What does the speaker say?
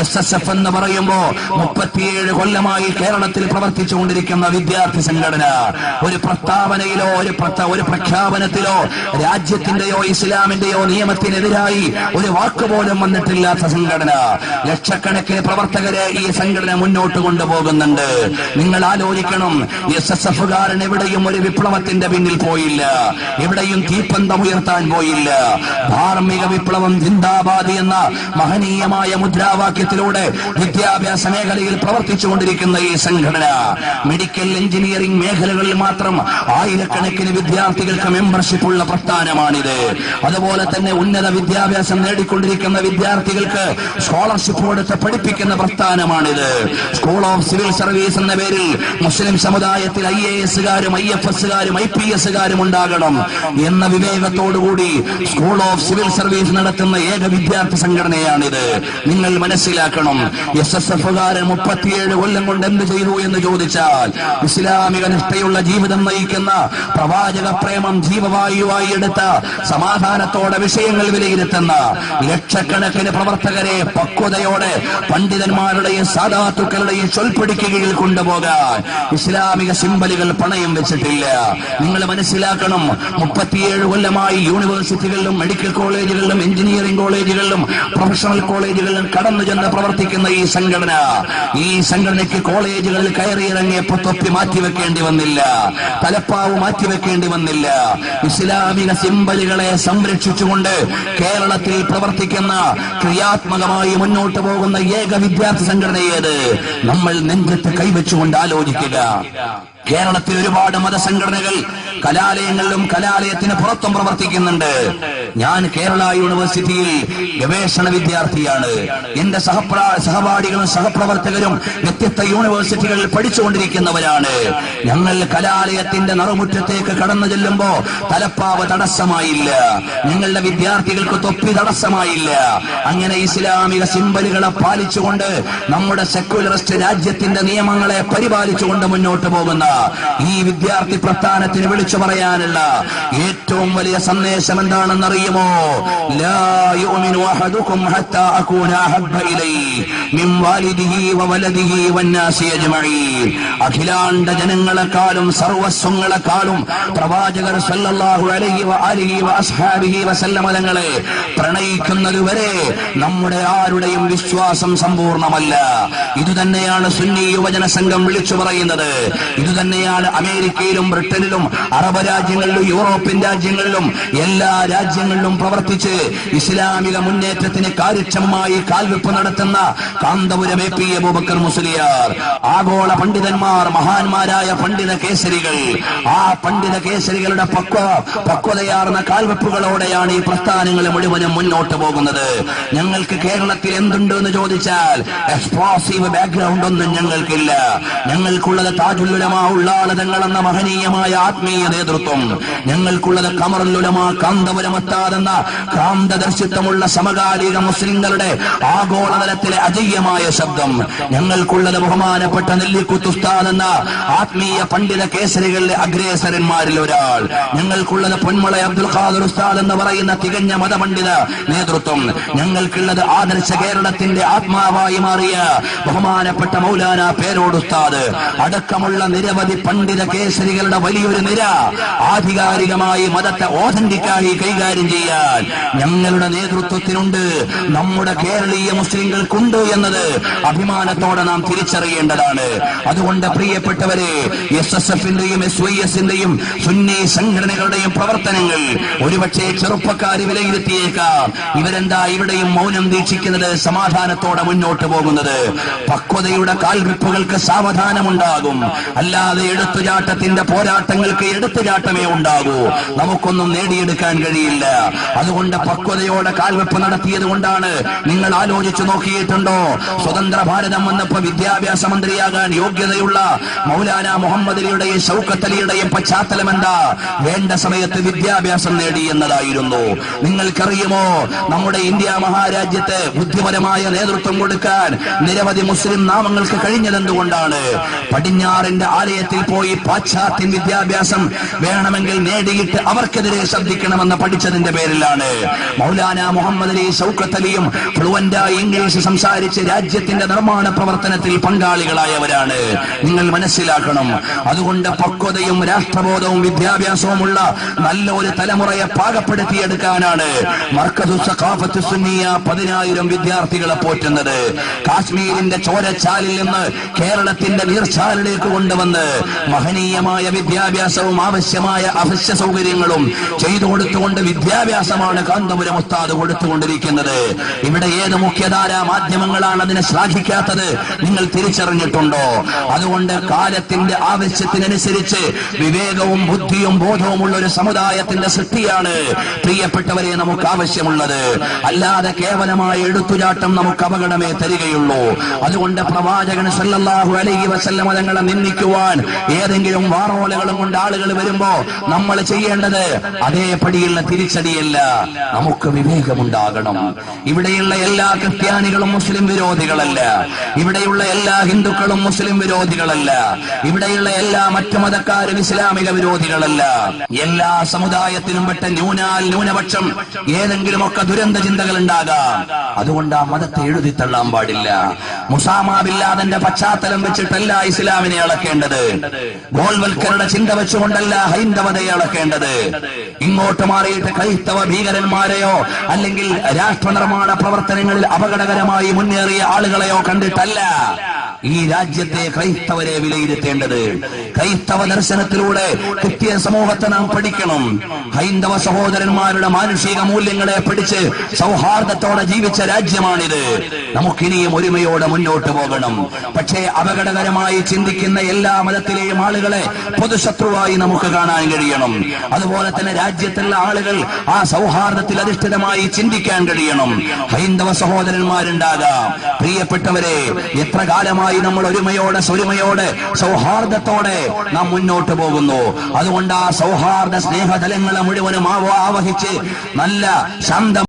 S S F എന്ന് പറയുമ്പോ മുപ്പത്തിയേഴ് കൊല്ലമായി കേരളത്തിൽ പ്രവർത്തിച്ചുകൊണ്ടിരിക്കുന്ന വിദ്യാർത്ഥി സംഘടന. ഒരു പ്രസ്താവനയിലോ ഒരു ഒരു പ്രഖ്യാപനത്തിലോ രാജ്യത്തിന്റെയോ ഇസ്ലാമിന്റെയോ നിയമത്തിനെതിരായി ഒരു വാക്ക് പോലും വന്നിട്ടില്ലാത്ത സംഘടന. ലക്ഷക്കണക്കിന് പ്രവർത്തകരെ ഈ സംഘടന മുന്നോട്ട് കൊണ്ടുപോകുന്നുണ്ട്. നിങ്ങൾ ആലോചിക്കണം എസ് എസ് എഫുകാരൻ എവിടെയും ഒരു വിപ്ലവത്തിന്റെ പിന്നിൽ പോയില്ല. എവിടെയും തീപ്പന്തം ഉയർത്താൻ പോയില്ല. ധാർമ്മിക വിപ്ലവം ജിന്ദാബാദി എന്ന മഹനീയമായ മുദ്രാവാക്യത്തിലൂടെ വിദ്യാഭ്യാസ മേഖലയിൽ പ്രവർത്തിച്ചു കൊണ്ടിരിക്കുന്ന ഈ സംഘടന മെഡിക്കൽ എഞ്ചിനീയറിംഗ് മേഖലകളിൽ മാത്രം ആയിരക്കണക്കിന് വിദ്യാർത്ഥികൾക്ക് മെമ്പർഷിപ്പ് ഉള്ള പ്രസ്ഥാനമാണിത്. അതുപോലെ തന്നെ ഉന്നത വിദ്യാഭ്യാസം നേടിക്കൊണ്ടിരിക്കുന്ന വിദ്യാർത്ഥികൾക്ക് സ്കോളർഷിപ്പ് കൊടുത്ത് പഠിപ്പിക്കുന്ന പ്രസ്ഥാനമാണിത്. സ്കൂൾ ഓഫ് സിവിൽ സർവീസ് എന്ന പേരിൽ മുസ്ലിം സമുദായത്തിൽ ഐ എ എസുകാരും ഐ എഫ് എസുകാരും ഐ പി എസുകാരും ഉണ്ടാകണം എന്ന വിവേകത്തോടുകൂടി സ്കൂൾ ഓഫ് സിവിൽ സർവീസ് നടത്തുന്ന ഏക വിദ്യാർത്ഥി സംഘടനയാണിത്. നിങ്ങൾ മനസ്സിലാക്കണം. എസ് എസ് എഫുകാരൻ മുപ്പത്തിയേഴ് കൊല്ലം കൊണ്ട് എന്ത് ചെയ്തു എന്ന് ചോദിച്ചാൽ ഇസ്ലാമിക നിഷ്ഠയുള്ള ജീവിതം നയിക്കുന്ന പ്രവാചക പ്രേമം ജീവവായുവായി എടുത്ത സമാധാനത്തോടെ വിഷയങ്ങൾ വിലയിരുത്തുന്ന ലക്ഷക്കണക്കിന് പ്രവർത്തകരെ പക്വതയോടെ പണ്ഡിതന്മാരുടെയും സാധാത്തുക്കളുടെയും ചൊൽപ്പിടിക്ക് കീഴിൽ കൊണ്ടുപോകാൻ ഇസ്ലാമിക സിമ്പലുകൾ പണയം വെച്ചിട്ടില്ല. നിങ്ങൾ മനസ്സിലാക്കണം മുപ്പത്തിയേഴ് കൊല്ലമായി യൂണിവേഴ്സിറ്റികളിലും മെഡിക്കൽ കോളേജുകളിലും എഞ്ചിനീയറിംഗ് കോളേജുകളിലും പ്രൊഫഷണൽ കോളേജുകളിലും കടന്നു ചെന്ന് പ്രവർത്തിക്കുന്ന ഈ സംഘടന ഈ സംഘടനയ്ക്ക് കോളേജുകളിൽ കയറിയിറങ്ങിയപ്പോ തൊപ്പി മാറ്റിവെക്കേണ്ടി വന്നില്ല. തലപ്പാവ് മാറ്റിവെക്കേണ്ടി വന്നില്ല. ഇസ്ലാമിക സിമ്പലുകളെ സംരക്ഷിച്ചുകൊണ്ട് കേരളത്തിൽ പ്രവർത്തിക്കുന്ന ക്രിയാത്മകമായി മുന്നോട്ട് പോകുന്ന ഏക വിദ്യാർത്ഥി സംഘടന ഏത്? നമ്മൾ നെഞ്ചത്ത് കൈവച്ചുകൊണ്ട് ആലോചിക്കുക. കേരളത്തിൽ ഒരുപാട് മതസംഘടനകൾ കലാലയങ്ങളിലും കലാലയത്തിന് പുറത്തും പ്രവർത്തിക്കുന്നുണ്ട്. ഞാൻ കേരള യൂണിവേഴ്സിറ്റിയിൽ ഗവേഷണ വിദ്യാർത്ഥിയാണ്. എന്റെ സഹപ്രാ സഹപാഠികളും സഹപ്രവർത്തകരും വ്യത്യസ്ത യൂണിവേഴ്സിറ്റികളിൽ പഠിച്ചുകൊണ്ടിരിക്കുന്നവരാണ്. ഞങ്ങൾ കലാലയത്തിന്റെ നറുമുറ്റത്തേക്ക് കടന്നു ചെല്ലുമ്പോ തലപ്പാവ് തടസ്സമായില്ല. ഞങ്ങളുടെ വിദ്യാർത്ഥികൾക്ക് തൊപ്പി തടസ്സമായില്ല. അങ്ങനെ ഇസ്ലാമിക സിമ്പലുകളെ പാലിച്ചുകൊണ്ട് നമ്മുടെ സെക്യുലറിസ്റ്റ് രാജ്യത്തിന്റെ നിയമങ്ങളെ പരിപാലിച്ചുകൊണ്ട് മുന്നോട്ട് പോകുന്ന ഈ വിദ്യാർത്ഥി പ്രസ്ഥാനത്തിന് വിളിച്ചു പറയാനുള്ള ഏറ്റവും വലിയ സന്ദേശം എന്താണെന്ന് അറിയുമോ അഖിലാണ്ട ജനങ്ങളെക്കാളും സർവസ്വങ്ങളെക്കാളും പ്രവാചകർ സല്ലല്ലാഹു അലൈഹി അലിഹി വഅസ്ഹാബിഹി വസല്ലമ തങ്ങളെ പ്രണയിക്കുന്നതുവരെ നമ്മുടെ ആരുടെയും വിശ്വാസം സമ്പൂർണമല്ല ഇതുതന്നെയാണ് സുന്നി യുവജന സംഘം വിളിച്ചു പറയുന്നത്. ഇതുതന്നെയാണ് അമേരിക്കയിലും ബ്രിട്ടനിലും അറബ് രാജ്യങ്ങളിലും യൂറോപ്യൻ രാജ്യങ്ങളിലും എല്ലാ രാജ്യങ്ങളിലും പ്രവർത്തിച്ച് ഇസ്ലാമിക മുന്നേറ്റത്തിന് കാര്യക്ഷമമായി കാൽവെപ്പ് നടത്തുന്ന കാന്തപുരം എ പി അബൂബക്കർ മുസ്ലിയാർ ആഗോള പണ്ഡിതന്മാർ മഹാന്മാരായ പണ്ഡിത കേസരികൾ. ആ പണ്ഡിത കേസരികളുടെ പക്വ പക്വതയാർന്ന കാൽവെപ്പുകളോടെയാണ് ഈ പ്രസ്ഥാനങ്ങൾ മുഴുവനും മുന്നോട്ട് പോകുന്നത്. ഞങ്ങൾക്ക് കേരളത്തിൽ എന്തുണ്ട് എന്ന് ചോദിച്ചാൽ എക്സ്പ്ലോസീവ് ബാക്ക്ഗ്രൗണ്ട് ഒന്നും ഞങ്ങൾക്കില്ല. ഞങ്ങൾക്കുള്ളത് താജുല്ലുലമ എന്ന മഹനീയമായ ആത്മീയ നേതൃത്വം ഞങ്ങൾക്കുള്ളത് കമറുലുലമ കാന്തപുരമത്താതെന്ന കാന്തദർശിത്വമുള്ള സമകാലിക മുസ്ലിങ്ങളുടെ ആഗോളതലത്തിലെ അജയ്യമായ ശബ്ദം. ഞങ്ങൾക്കുള്ളത് ബഹുമാനപ്പെട്ട നെല്ലിക്കുത്തുസ്താദ് എന്ന ആത്മീയ പണ്ഡിത കേസരികളിലെ അഗ്രേസരന്മാരിൽ ഒരാൾ. ഞങ്ങൾക്കുള്ളത് പൊന്മുള അബ്ദുൽ ഖാദർ ഉസ്താദ് എന്ന് പറയുന്ന തികഞ്ഞ മതപണ്ഡിത നേതൃത്വം. ഞങ്ങൾക്കുള്ളത് ആദർശ കേരളത്തിന്റെ ആത്മാവായി മാറിയ ബഹുമാനപ്പെട്ട മൗലാന പേരോട് ഉസ്താദ്. അടക്കമുള്ള നിരവധി പണ്ഡിത കേസരികളുടെ വലിയൊരു നിര ആധികാരികമായി മതത്തെ ഓഥന്റിക്കായി കൈകാര്യം ചെയ്യാൻ ഞങ്ങളുടെ നേതൃത്വത്തിനുണ്ട്. നമ്മുടെ കേരളീയ മുസ്ലിങ്ങൾക്കുണ്ട് എന്നത് അഭിമാനത്തോടെ നാം തിരിച്ചറിയേണ്ടതാണ്. അതുകൊണ്ട് പ്രിയപ്പെട്ടവരെ എസ് എസ് എഫിന്റെയും എസ് വൈ എസിന്റെയും സുന്നി സംഘടനകളുടെയും പ്രവർത്തനങ്ങൾ ഒരുപക്ഷെ ചെറുപ്പക്കാർ വിലയിരുത്തിയേക്കാം. ഇവരെന്താ ഇവിടെയും മൗനം ദീക്ഷിക്കുന്നത് സമാധാനത്തോടെ മുന്നോട്ട് പോകുന്നത്? പക്വതയുടെ കാൽവെപ്പുകൾക്ക് സാവധാനമുണ്ടാകും. അല്ലാതെ എടുത്തുചാട്ടത്തിന്റെ പോരാട്ടങ്ങൾക്ക് എടുത്തുചാട്ടമേ ഉണ്ടാകൂ. നമുക്കൊന്നും നേടിയെടുക്കാൻ കഴിയില്ല. അതുകൊണ്ട് പക്വതയോടെ കാൽവെപ്പ് നടത്തിയത് കൊണ്ടാണ് നിങ്ങൾ ആലോചിച്ചു നോക്കിയിട്ടുണ്ടോ? സ്വതന്ത്ര ഭാരതം വന്നപ്പോ വിദ്യാഭ്യാസ മന്ത്രിയാകാൻ യോഗ്യതയുള്ള മൗലാന മുഹമ്മദ് അലിയുടെയും ഷൗക്കത്ത് അലിയുടെയും പശ്ചാത്തലം എന്താ? വേണ്ട സമയത്ത് വിദ്യാഭ്യാസം നേടി എന്നതായിരുന്നു. നിങ്ങൾക്കറിയുമോ? നമ്മുടെ ഇന്ത്യ മഹാരാജ്യത്ത് ബുദ്ധിപരമായ നേതൃത്വം കൊടുക്കാൻ നിരവധി മുസ്ലിം നാമങ്ങൾക്ക് കഴിഞ്ഞതെന്തുകൊണ്ടാണ്? പടിഞ്ഞാറിന്റെ ആലയ ആലയത്തിൽ പോയി പാശ്ചാത്യ വിദ്യാഭ്യാസം വേണമെങ്കിൽ നേടിയിട്ട് അവർക്കെതിരെ ശബ്ദിക്കണമെന്ന് പഠിച്ചതിന്റെ പേരിലാണ്. മൗലാന മുഹമ്മദ് അലി സൗക്കത്ത് അലിയും ഫ്ലുവന്റായി ഇംഗ്ലീഷ് സംസാരിച്ച് രാജ്യത്തിന്റെ നിർമ്മാണ പ്രവർത്തനത്തിൽ പങ്കാളികളായവരാണ്. നിങ്ങൾ മനസ്സിലാക്കണം. അതുകൊണ്ട് പക്വതയും രാഷ്ട്രബോധവും വിദ്യാഭ്യാസവുമുള്ള നല്ല ഒരു തലമുറയെ പാകപ്പെടുത്തിയെടുക്കാനാണ് സഖാഫത്ത് സുന്നിയ പതിനായിരം വിദ്യാർത്ഥികളെ പോറ്റുന്നത്. കാശ്മീരിന്റെ ചോരച്ചാലിൽ നിന്ന് കേരളത്തിന്റെ നീർച്ചാലിലേക്ക് കൊണ്ടുവന്ന് മഹനീയമായ വിദ്യാഭ്യാസവും ആവശ്യമായ അവശ്യ സൗകര്യങ്ങളും ചെയ്തു കൊടുത്തുകൊണ്ട് വിദ്യാഭ്യാസമാണ് കാന്തപുരം ഉസ്താദ് കൊടുത്തുകൊണ്ടിരിക്കുന്നത്. ഇവിടെ ഏത് മുഖ്യധാര മാധ്യമങ്ങളാണ് അതിനെ ശ്ലാഘിക്കാത്തത് നിങ്ങൾ തിരിച്ചറിഞ്ഞിട്ടുണ്ടോ? അതുകൊണ്ട് കാലത്തിന്റെ ആവശ്യത്തിനനുസരിച്ച് വിവേകവും ബുദ്ധിയും ബോധവും ഉള്ള ഒരു സമുദായത്തിന്റെ സൃഷ്ടിയാണ് പ്രിയപ്പെട്ടവരെ നമുക്ക് ആവശ്യമുള്ളത്. അല്ലാതെ കേവലമായ എടുത്തുചാട്ടം നമുക്ക് അപകടമേ തരികയുള്ളൂ. അതുകൊണ്ട് പ്രവാചകൻ സല്ലാഹു അലൈഹി വസല്ലമ തങ്ങളെ നിന്ദിക്കുവാൻ ഏതെങ്കിലും വാറോലകളും കൊണ്ട് ആളുകൾ വരുമ്പോ നമ്മൾ ചെയ്യേണ്ടത് അതേപടിയുള്ള തിരിച്ചടിയല്ല. നമുക്ക് വിവേകമുണ്ടാകണം. ഇവിടെയുള്ള എല്ലാ ക്രിസ്ത്യാനികളും മുസ്ലിം വിരോധികളല്ല. ഇവിടെയുള്ള എല്ലാ ഹിന്ദുക്കളും മുസ്ലിം വിരോധികളല്ല. ഇവിടെയുള്ള എല്ലാ മറ്റു മതക്കാരും ഇസ്ലാമിക വിരോധികളല്ല. എല്ലാ സമുദായത്തിനും പെട്ട ന്യൂനാൽ ന്യൂനപക്ഷം ഏതെങ്കിലുമൊക്കെ ദുരന്ത ചിന്തകൾ ഉണ്ടാകാം. അതുകൊണ്ട് ആ മതത്തെ എഴുതി തള്ളാൻ പാടില്ല. മുസാമാബില്ലാതന്റെ പശ്ചാത്തലം വെച്ചിട്ടല്ല ഇസ്ലാമിനെ അളക്കേണ്ടത്. ഗോൾവൽക്കരുടെ ചിന്ത വെച്ചുകൊണ്ടല്ല ഹൈന്ദവതയെ അളക്കേണ്ടത്. ഇങ്ങോട്ട് മാറിയിട്ട് ക്രൈസ്തവ ഭീകരന്മാരെയോ അല്ലെങ്കിൽ രാഷ്ട്ര നിർമ്മാണ പ്രവർത്തനങ്ങളിൽ അപകടകരമായി മുന്നേറിയ ആളുകളെയോ കണ്ടിട്ടല്ല. ഈ രാജ്യത്തെ ക്രൈസ്തവരെ വിലയിരുത്തേണ്ടത്. ക്രൈസ്തവ ദർശനത്തിലൂടെ കൃത്യ സമൂഹത്തെ നാം പഠിക്കണം. ഹൈന്ദവ സഹോദരന്മാരുടെ മാനുഷിക മൂല്യങ്ങളെ പഠിച്ച് സൗഹാർദ്ദത്തോടെ ജീവിച്ച രാജ്യമാണിത്. നമുക്കിനിയും ഒരുമയോടെ മുന്നോട്ട് പോകണം. പക്ഷേ അപകടകരമായി ചിന്തിക്കുന്ന എല്ലാ മതത്തിലെയും ആളുകളെ പൊതുശത്രുവായി നമുക്ക് കാണാൻ കഴിയണം. അതുപോലെ തന്നെ രാജ്യത്തുള്ള ആളുകൾ ആ സൗഹാർദ്ദത്തിൽ അധിഷ്ഠിതമായി ചിന്തിക്കാൻ കഴിയണം. ഹൈന്ദവ സഹോദരന്മാരുണ്ടാകാം. പ്രിയപ്പെട്ടവരെ എത്ര കാലമായി നമ്മൾ ഒരുമയോടെ സ്വരുമയോടെ സൗഹാർദ്ദത്തോടെ നാം മുന്നോട്ട് പോകുന്നു. അതുകൊണ്ട് ആ സൗഹാർദ്ദ സ്നേഹതലങ്ങളെ മുഴുവനും ആവഹിച്ച് നല്ല ശാന്തം